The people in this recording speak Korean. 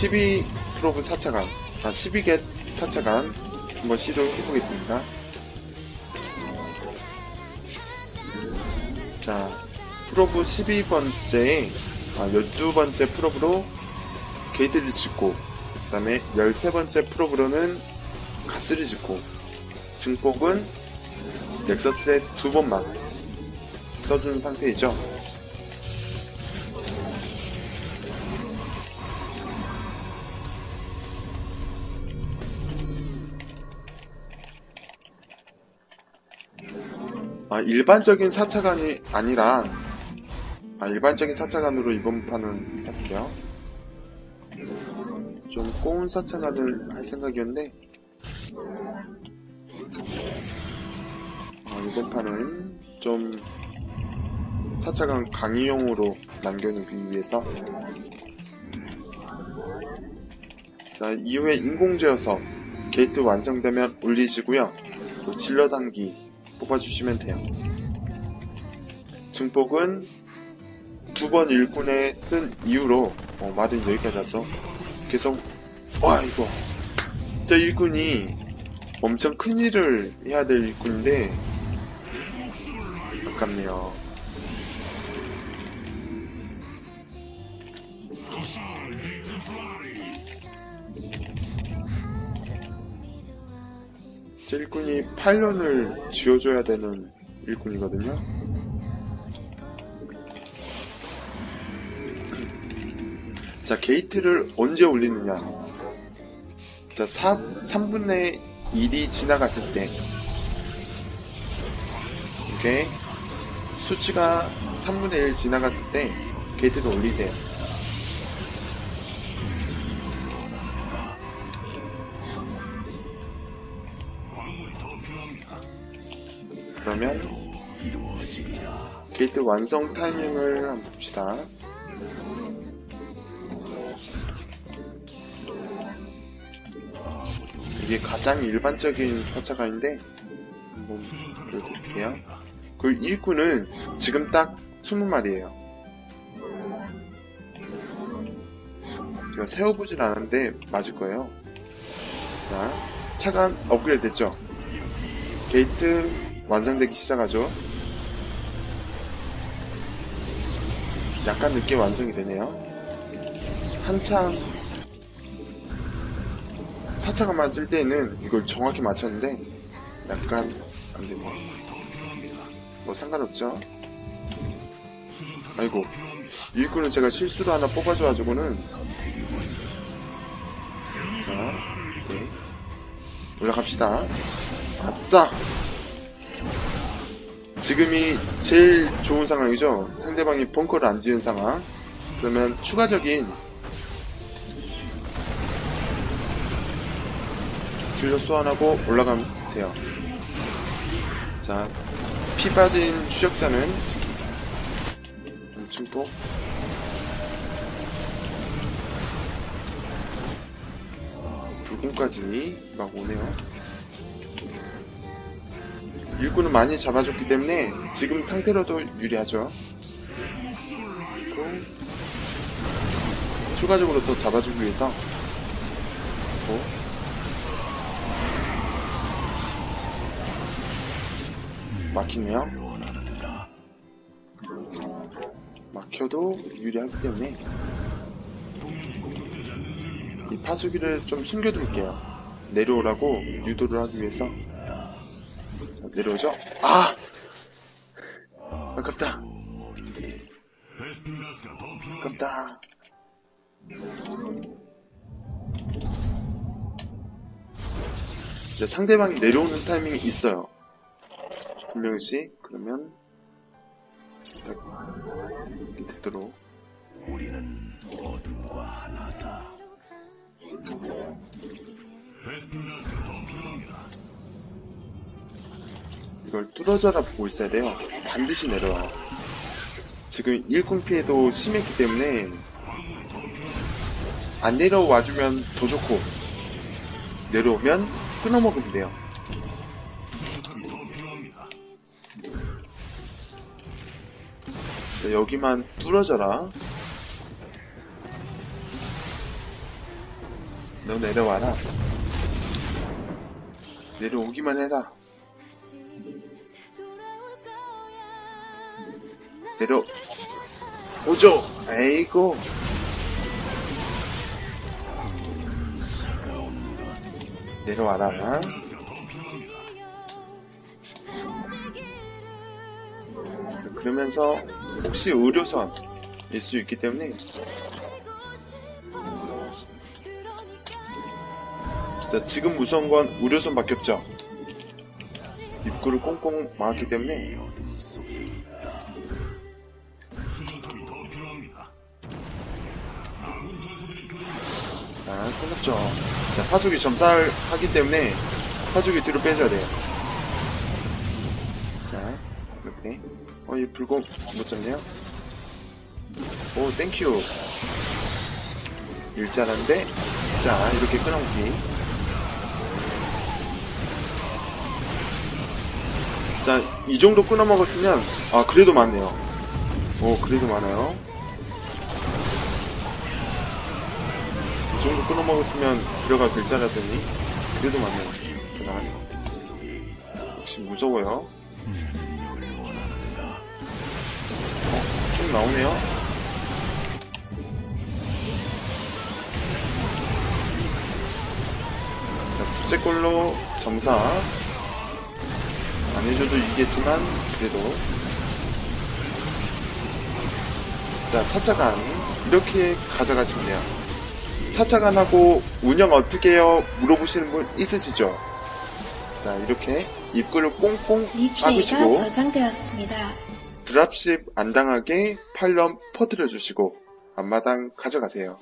12 프로브 4차간, 아, 12겟 4차간 한번 시도해보겠습니다. 자, 프로브 12번째에, 아, 12번째 프로브로 게이트를 짓고, 그 다음에 13번째 프로브로는 가스를 짓고, 증폭은 넥서스에 두 번만 써준 상태이죠. 아, 일반적인 4차관이 아니라, 아, 일반적인 4차관으로 이번 판은 해볼게요. 좀 꼬운 4차관을 할 생각이었는데, 아, 이번 판은 좀 4차관 강의용으로 남겨놓기 위해서 자 이후에 인공제어서 게이트 완성되면 올리시고요 또 질러 단기 뽑아주시면 돼요. 증폭은 두 번 일꾼에 쓴 이후로 어, 말은 여기까지 왔어 계속 와 이거. 저 일꾼이 엄청 큰 일을 해야 될 일꾼인데 아깝네요. 제 일꾼이 8년을 지어줘야 되는 일꾼이거든요. 자, 게이트를 언제 올리느냐. 자, 4, 3분의 1이 지나갔을 때, 이렇게 수치가 3분의 1 지나갔을 때 게이트를 올리세요. 그러면 게이트 완성 타이밍을 한번 봅시다. 이게 가장 일반적인 사차가인데 한번 보여드릴게요. 그 일꾼은 지금 딱 20마리에요. 제가 세워보진 않았는데 맞을 거예요. 자, 차가 업그레이드 됐죠? 게이트 완성되기 시작하죠? 약간 늦게 완성이 되네요. 한참 4차가만 쓸 때는 이걸 정확히 맞췄는데 약간 안 되네요. 뭐 상관없죠. 아이고 일꾼을 제가 실수로 하나 뽑아줘가지고는 자 네. 올라갑시다. 아싸! 지금이 제일 좋은 상황이죠. 상대방이 벙커를 안 지은 상황. 그러면 추가적인 딜러 소환하고 올라가면 돼요. 자, 피 빠진 추적자는 증폭 불금까지 막 오네요. 일꾼을 많이 잡아줬기 때문에 지금 상태로도 유리하죠. 추가적으로 더 잡아주기 위해서 뭐 막히네요. 막혀도 유리하기 때문에 이 파수기를 좀 숨겨둘게요. 내려오라고 유도를 하기 위해서 자, 내려오죠? 아! 아깝다. 아깝다. 이제 상대방이 내려오는 타이밍이 있어요. 한 명씩 그러면 딱 이렇게 되도록 우리는 어둠과 하나다. 이걸 뚫어져라 보고 있어야 돼요. 반드시 내려와요. 지금 일꾼 피해도 심했기 때문에 안 내려와주면 더 좋고 내려오면 끊어먹으면 돼요. 자, 여기만 뚫어져라. 너 내려와라. 내려오기만 해라. 내려 오죠. 에이고. 내려와라. 자, 그러면서 혹시 의료선일 수 있기 때문에 자, 지금 무서운 건 의료선 밖에 없죠. 입구를 꽁꽁 막았기 때문에 자, 끊었죠. 자, 파수기 점살하기 때문에 파수기 뒤로 빼줘야 돼요. 자, 이렇게. 어, 이 불공 못 잡네요. 오, 땡큐. 일자란데, 자, 이렇게 끊어보기. 자, 이 정도 끊어 먹었으면, 아, 그래도 많네요. 오, 그래도 많아요. 이 정도 끊어 먹었으면 들어가 될줄 알았더니, 그래도 많네요. 대단하네요. 역시 무서워요. 어, 좀 나오네요. 자, 부채꼴로 점사. 안 해줘도 이기겠지만, 그래도. 자, 사차간. 이렇게 가져가시면 돼요. 사차간하고 운영 어떻게 해요? 물어보시는 분 있으시죠? 자, 이렇게 입구를 꽁꽁 막으시고, 저장되었습니다. 드랍십 안 당하게 팔럼 퍼뜨려 주시고, 앞마당 가져가세요.